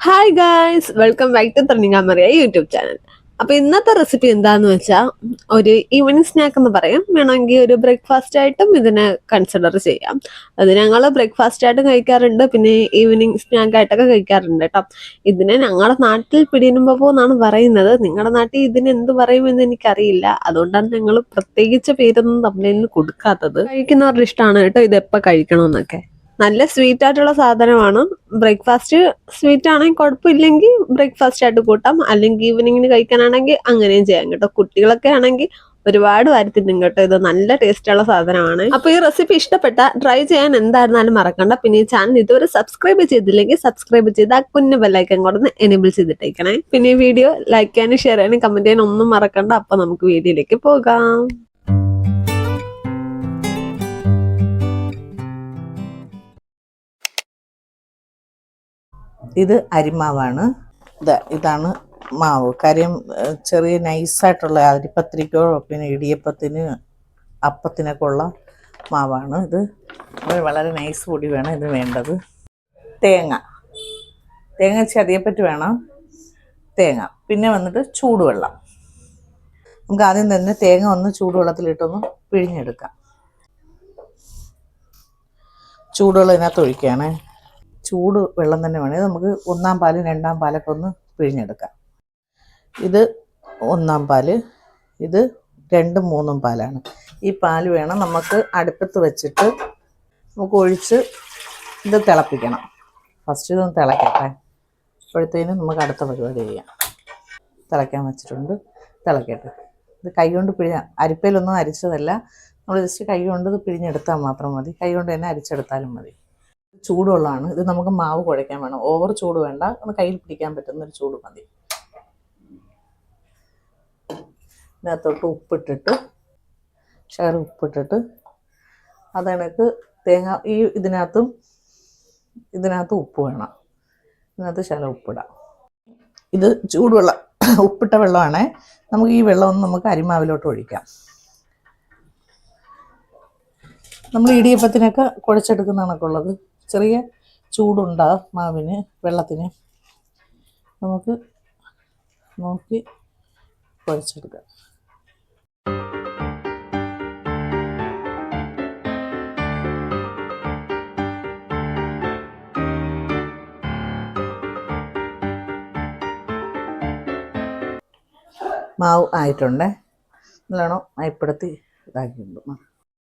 Hi guys welcome back to തണ്ണിങ്ങാമറിയ YouTube channel അപ്പോൾ ഇന്നത്തെ recipe എന്താന്ന് വെച്ചാൽ ഒരു ഈവനിങ് സ്നാക്ക് എന്ന് പറയും. വേണമെങ്കിൽ ഒരു ബ്രേക്ക്ഫാസ്റ്റ് ആയിട്ടും ഇതിനെ കൺസിഡർ ചെയ്യാം. അത് ഞങ്ങൾ ബ്രേക്ക്ഫാസ്റ്റ് ആയിട്ടും കഴിക്കാറുണ്ട് പിന്നെ ഈവനിങ് സ്നാക്ക് ആയിട്ടൊക്കെ കഴിക്കാറുണ്ട് കേട്ടോ. ഇതിനെ ഞങ്ങളുടെ നാട്ടിൽ പിടിയുമ്പോ എന്നാണ് പറയുന്നത്. നിങ്ങളുടെ നാട്ടിൽ ഇതിന് എന്ത് പറയുമെന്ന് എനിക്കറിയില്ല. അതുകൊണ്ടാണ് ഞങ്ങൾ പ്രത്യേകിച്ച് പേരൊന്നും തമ്മിൽ കൊടുക്കാത്തത്. കഴിക്കുന്നവരുടെ ഇഷ്ടമാണ് കേട്ടോ ഇത് എപ്പോൾ കഴിക്കണമെന്നൊക്കെ നല്ല സ്വീറ്റ് ആയിട്ടുള്ള സാധനമാണ്. ബ്രേക്ക്ഫാസ്റ്റ് സ്വീറ്റ് ആണെങ്കിൽ കുഴപ്പമില്ലെങ്കിൽ ബ്രേക്ക്ഫാസ്റ്റ് ആയിട്ട് കൂട്ടാം. അല്ലെങ്കിൽ ഈവനിങ്ങിന് കഴിക്കാനാണെങ്കിൽ അങ്ങനെയും ചെയ്യാം കേട്ടോ. കുട്ടികളൊക്കെ ആണെങ്കിൽ ഒരുപാട് വാരത്തിനും കേട്ടോ. ഇത് നല്ല ടേസ്റ്റ് ഉള്ള സാധനമാണ്. അപ്പൊ ഈ റെസിപ്പി ഇഷ്ടപ്പെട്ട ട്രൈ ചെയ്യാൻ എന്തായിരുന്നാലും മറക്കണ്ട. പിന്നെ ഈ ചാനൽ ഇതുവരെ സബ്സ്ക്രൈബ് ചെയ്തില്ലെങ്കിൽ സബ്സ്ക്രൈബ് ചെയ്ത് ആ കുഞ്ഞു ബെല്ലൈക്കൻ കൊടുന്ന് എനേബിൾ ചെയ്തിട്ടേക്കണേ. പിന്നെ ഈ വീഡിയോ ലൈക്ക് ചെയ്യാനും ഷെയർ ചെയ്യാനും കമന്റ് ചെയ്യാനും ഒന്നും മറക്കണ്ട. അപ്പൊ നമുക്ക് വീഡിയോയിലേക്ക് പോകാം. ഇത് അരിമാവാണ്. ഇതാ ഇതാണ് മാവ്. കാര്യം ചെറിയ നൈസായിട്ടുള്ള അരിപ്പത്തിരിക്കോ പിന്നെ ഇടിയപ്പത്തിന് അപ്പത്തിനൊക്കെ ഉള്ള മാവാണ് ഇത്. വളരെ നൈസ് പൊടി വേണം ഇത് വേണ്ടത്. തേങ്ങ. തേങ്ങ ചതിയപ്പറ്റ് വേണം. തേങ്ങ. പിന്നെ വന്നിട്ട് ചൂടുവെള്ളം. നമുക്ക് ആദ്യം തന്നെ തേങ്ങ ഒന്ന് ചൂടുവെള്ളത്തിലിട്ടൊന്ന് പിഴിഞ്ഞെടുക്കാം. ചൂടുവെള്ളം ഇതിനകത്ത് ഒഴിക്കുകയാണേ. ചൂട് വെള്ളം തന്നെ വേണം. നമുക്ക് ഒന്നാം പാലും രണ്ടാം പാലൊക്കെ ഒന്ന് പിഴിഞ്ഞെടുക്കാം. ഇത് ഒന്നാം പാൽ ഇത് രണ്ടും മൂന്നും പാലാണ്. ഈ പാൽ വേണം നമുക്ക് അടുപ്പത്ത് വെച്ചിട്ട് നമുക്ക് ഒഴിച്ച് ഇത് തിളപ്പിക്കണം. ഫസ്റ്റ് ഇതൊന്ന് തിളക്കട്ടെ. അപ്പോഴത്തേനും നമുക്ക് അടുത്ത പരിപാടി ചെയ്യാം. തിളയ്ക്കാൻ വെച്ചിട്ടുണ്ട്. തിളക്കട്ടെ. ഇത് കൈകൊണ്ട് കൊണ്ട് പിഴി അരിപ്പയിലൊന്നും അരിച്ചതല്ല. നമ്മൾ ജസ്റ്റ് കൈ കൊണ്ട് ഇത് പിഴിഞ്ഞെടുത്താൽ മാത്രം മതി. കൈ കൊണ്ട് തന്നെ അരിച്ചെടുത്താലും മതി. ചൂടുവെള്ളമാണ് ഇത് നമുക്ക് മാവ് കുഴയ്ക്കാൻ വേണം. ഓവർ ചൂട് വേണ്ട. ഒന്ന് കയ്യിൽ പിടിക്കാൻ പറ്റുന്ന ഒരു ചൂട് മതി. ഇതിനകത്തോട്ട് ഉപ്പിട്ടിട്ട് ശകല ഉപ്പിട്ടിട്ട് അതണക്ക് തേങ്ങ ഈ ഇതിനകത്തും ഇതിനകത്ത് ഉപ്പ് വേണം. ഇതിനകത്ത് ചില ഉപ്പിടാം. ഇത് ചൂടുവെള്ളം ഉപ്പിട്ട വെള്ളമാണേ. നമുക്ക് ഈ വെള്ളം ഒന്ന് നമുക്ക് അരിമാവിലോട്ട് ഒഴിക്കാം. നമ്മൾ ഇടിയപ്പത്തിനൊക്കെ കുഴച്ചെടുക്കുന്ന കണക്കുള്ളത് ചെറിയ ചൂടുണ്ടാകും മാവിന് വെള്ളത്തിന്. നമുക്ക് നോക്കി കുഴച്ചെടുക്കാം. മാവ് ആയിട്ടുണ്ട്. നല്ലോണം അയപ്പെടുത്തി ഇതാക്കിയിട്ടുണ്ട്.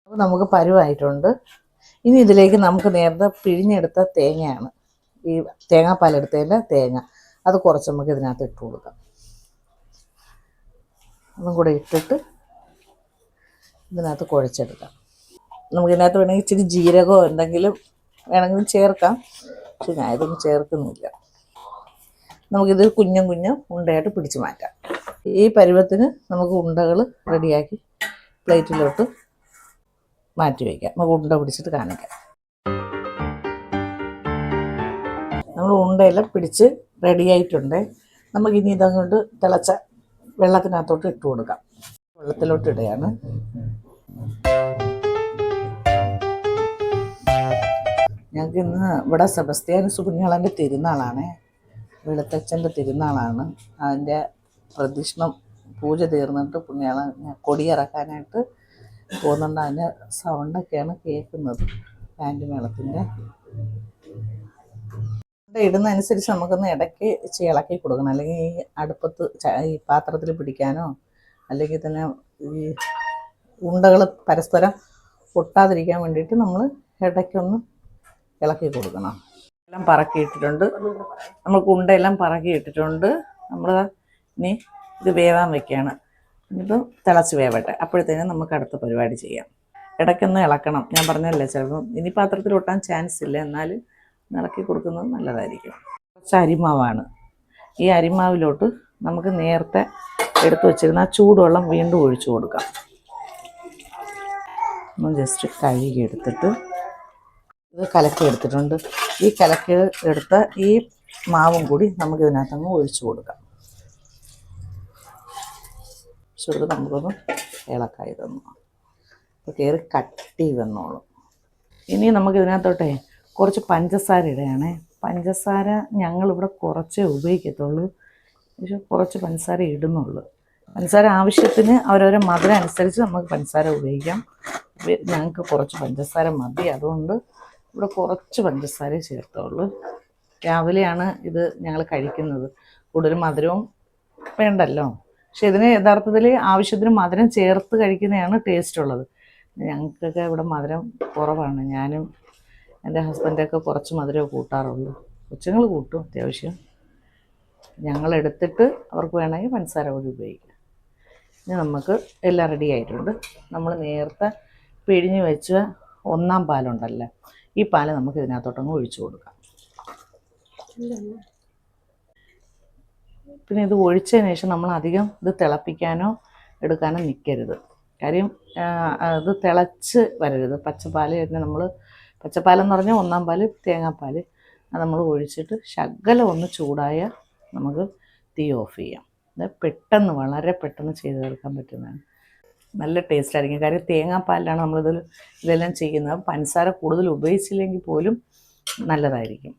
അപ്പോൾ നമുക്ക് പരുവായിട്ടുണ്ട്. ഇനി ഇതിലേക്ക് നമുക്ക് നേരത്തെ പിഴിഞ്ഞെടുത്ത തേങ്ങയാണ്. ഈ തേങ്ങാപ്പാലെടുത്തതിന്റെ തേങ്ങ. അത് കുറച്ച് നമുക്ക് ഇതിനകത്ത് ഇട്ട് കൊടുക്കാം. ഒന്നും കൂടെ ഇട്ടിട്ട് ഇതിനകത്ത് കുഴച്ചെടുക്കാം. നമുക്ക് ഇതിനകത്ത് വേണമെങ്കിൽ ഇച്ചിരി ജീരകമോ എന്തെങ്കിലും വേണമെങ്കിലും ചേർക്കാം. പക്ഷെ ഞാൻ ഇതൊന്നും ചേർക്കുന്നില്ല. നമുക്കിത് കുഞ്ഞും കുഞ്ഞും ഉണ്ടയായിട്ട് പിടിച്ചു മാറ്റാം. ഈ പരുവത്തിന് നമുക്ക് ഉണ്ടകൾ റെഡിയാക്കി പ്ലേറ്റിലോട്ട് മാറ്റി വയ്ക്കാം. നമുക്ക് ഉണ്ട പിടിച്ചിട്ട് കാണിക്കാം. നമ്മൾ ഉണ്ടയെല്ലാം പിടിച്ച് റെഡിയായിട്ടുണ്ട് നമുക്കിനി ഇതങ്ങോട്ട് തിളച്ച വെള്ളത്തിനകത്തോട്ട് ഇട്ട് കൊടുക്കാം. വെള്ളത്തിലോട്ട് ഇടുകയാണ്. ഞങ്ങൾക്ക് ഇന്ന് ഇവിടെ സെബസ്ത്യാനി സുകുഞ്ഞാളന്റെ തിരുനാളാണ്. വെളുത്തച്ഛന്റെ തിരുനാളാണ്. അതിന്റെ പ്രദക്ഷിണം പൂജ തീർന്നിട്ട് പുണ്യാള കൊടിയിറക്കാനായിട്ട് പോകുന്നുണ്ട് അതിന്റെ സൗണ്ടൊക്കെയാണ് കേൾക്കുന്നത്. ബാൻഡ് മേളത്തിന്റെ ഇടുന്നതനുസരിച്ച് നമുക്കൊന്ന് ഇടയ്ക്ക് ഇളക്കി കൊടുക്കണം. അല്ലെങ്കിൽ ഈ അടുപ്പത്ത് ഈ പാത്രത്തിൽ പിടിക്കാനോ അല്ലെങ്കിൽ തന്നെ ഈ ഉണ്ടകൾ പരസ്പരം പൊട്ടാതിരിക്കാൻ വേണ്ടിയിട്ട് നമ്മൾ ഇടയ്ക്കൊന്ന് ഇളക്കി കൊടുക്കണം. എല്ലാം പറക്കിയിട്ടിട്ടുണ്ട്. നമുക്ക് ഉണ്ടയെല്ലാം പറക്കിയിട്ടിട്ടുണ്ട്. നമ്മൾ ഇനി ഇത് വേവാൻ വെക്കുകയാണ്. ഇനിയിപ്പോൾ തിളച്ച് വേവട്ടെ. അപ്പോഴത്തേനും നമുക്ക് അടുത്ത പരിപാടി ചെയ്യാം. ഇടയ്ക്കൊന്ന് ഇളക്കണം. ഞാൻ പറഞ്ഞല്ലേ ചിലപ്പം ഇനി പാത്രത്തിൽ ഒട്ടാൻ ചാൻസ് ഇല്ല. എന്നാൽ ഇളക്കി കൊടുക്കുന്നത് നല്ലതായിരിക്കും. കുറച്ച് അരിമാവാണ്. ഈ അരിമാവിലോട്ട് നമുക്ക് നേരത്തെ എടുത്തു വെച്ചിരുന്ന ആ ചൂടുവെള്ളം വീണ്ടും ഒഴിച്ചു കൊടുക്കാം. ഒന്ന് ജസ്റ്റ് കഴുകി എടുത്തിട്ട് ഇത് കലക്കി എടുത്തിട്ടുണ്ട്. ഈ കലക്കി എടുത്ത ഈ മാവും കൂടി നമുക്ക് ഇതിനകത്തങ്ങ് ഒഴിച്ചു കൊടുക്കാം. കൊടുത്ത് നമുക്കൊന്ന് ഇളക്കായി തന്നു. അപ്പോൾ കയറി കട്ടി വന്നോളും. ഇനി നമുക്ക് ഇതിനകത്തോട്ടെ കുറച്ച് പഞ്ചസാര ഇടുകയാണേ. പഞ്ചസാര ഞങ്ങളിവിടെ കുറച്ചേ ഉപയോഗിക്കത്തുള്ളൂ. പക്ഷെ കുറച്ച് പഞ്ചസാര ഇടുന്നുള്ളൂ. പഞ്ചസാര ആവശ്യത്തിന് അവരവരെ മധുരം അനുസരിച്ച് നമുക്ക് പഞ്ചസാര ഉപയോഗിക്കാം. ഞങ്ങൾക്ക് കുറച്ച് പഞ്ചസാര മതി. അതുകൊണ്ട് ഇവിടെ കുറച്ച് പഞ്ചസാര ചേർത്തുള്ളൂ. രാവിലെയാണ് ഇത് ഞങ്ങൾ കഴിക്കുന്നത്. കൂടുതൽ മധുരവും വേണ്ടല്ലോ. പക്ഷെ ഇതിന് യഥാർത്ഥത്തിൽ ആവശ്യത്തിന് മധുരം ചേർത്ത് കഴിക്കുന്നതാണ് ടേസ്റ്റ് ഉള്ളത്. ഞങ്ങൾക്കൊക്കെ ഇവിടെ മധുരം കുറവാണ്. ഞാനും എന്റെ ഹസ്ബൻഡൊക്കെ കുറച്ച് മധുരമേ കൂട്ടാറുള്ളൂ. കൊച്ചുങ്ങൾ കൂട്ടും അത്യാവശ്യം. ഞങ്ങൾ എടുത്തിട്ട് അവർക്ക് വേണമെങ്കിൽ പഞ്ചസാര കൂടി ഉപയോഗിക്കാം. ഇനി നമുക്ക് എല്ലാം റെഡി ആയിട്ടുണ്ട്. നമ്മൾ നേരത്തെ പിഴിഞ്ഞ് വെച്ച ഒന്നാം പാലുണ്ടല്ലോ ഈ പാൽ നമുക്ക് ഇതിനകത്തോട്ടങ്ങ് ഒഴിച്ചു കൊടുക്കാം. പിന്നെ ഇത് ഒഴിച്ചതിന് ശേഷം നമ്മൾ അധികം ഇത് തിളപ്പിക്കാനോ എടുക്കാനോ നിൽക്കരുത് കാര്യം ഇത് തിളച്ച് വരരുത്. പച്ചപ്പാൽ തന്നെ നമ്മൾ പച്ചപ്പാലെന്ന് പറഞ്ഞാൽ ഒന്നാം പാൽ തേങ്ങാപ്പാൽ അത് നമ്മൾ ഒഴിച്ചിട്ട് ശകലം ഒന്ന് ചൂടായ നമുക്ക് തീ ഓഫ് ചെയ്യാം. ഇത് പെട്ടെന്ന് വളരെ പെട്ടെന്ന് ചെയ്ത് തീർക്കാൻ പറ്റുന്നതാണ്. നല്ല ടേസ്റ്റ് ആയിരിക്കും. കാര്യം തേങ്ങാപ്പാലിലാണ് നമ്മളിതിൽ ഇതെല്ലാം ചെയ്യുന്നത്. പഞ്ചസാര കൂടുതൽ ഉപയോഗിച്ചില്ലെങ്കിൽ പോലും നല്ലതായിരിക്കും.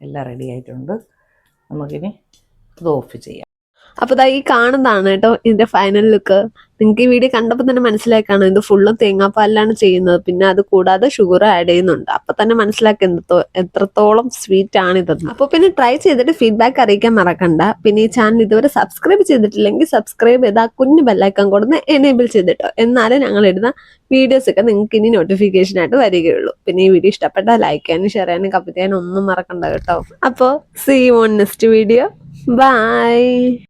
എല്ലാം റെഡി ആയിട്ടുണ്ട്. നമുക്കിനി ഇത് ഓഫ് ചെയ്യാം. അപ്പൊ ദാ ഈ കാണുന്നതാണ് കേട്ടോ ഇതിന്റെ ഫൈനൽ ലുക്ക് നിങ്ങൾക്ക് ഈ വീഡിയോ കണ്ടപ്പോൾ തന്നെ മനസ്സിലായി കാണും ഇത് ഫുള്ളും തേങ്ങാപ്പാലിലാണ് ചെയ്യുന്നത്. പിന്നെ അത് കൂടാതെ ഷുഗർ ആഡ് ചെയ്യുന്നുണ്ട്. അപ്പൊ തന്നെ മനസ്സിലാക്കി എത്രത്തോളം സ്വീറ്റ് ആണ് ഇതെന്ന്. അപ്പൊ പിന്നെ ട്രൈ ചെയ്തിട്ട് ഫീഡ്ബാക്ക് അറിയിക്കാൻ മറക്കണ്ട. പിന്നെ ഈ ചാനൽ ഇതുവരെ സബ്സ്ക്രൈബ് ചെയ്തിട്ടില്ലെങ്കിൽ സബ്സ്ക്രൈബ് ചെയ്ത് ആ കുഞ്ഞു ബെല്ലൈക്കൺ കൊടുന്ന് എനേബിൾ ചെയ്തിട്ടോ. എന്നാലേ ഞങ്ങൾ ഇടുന്ന വീഡിയോസ് ഒക്കെ നിങ്ങൾക്ക് ഇനി നോട്ടിഫിക്കേഷൻ ആയിട്ട് വരികയുള്ളൂ. പിന്നെ ഈ വീഡിയോ ഇഷ്ടപ്പെട്ടാൽ ലൈക്ക് ചെയ്യാനും ഷെയർ ചെയ്യാനും കപ്പ് ചെയ്യാനും ഒന്നും മറക്കണ്ട കേട്ടോ. അപ്പോൾ see on next video Bye.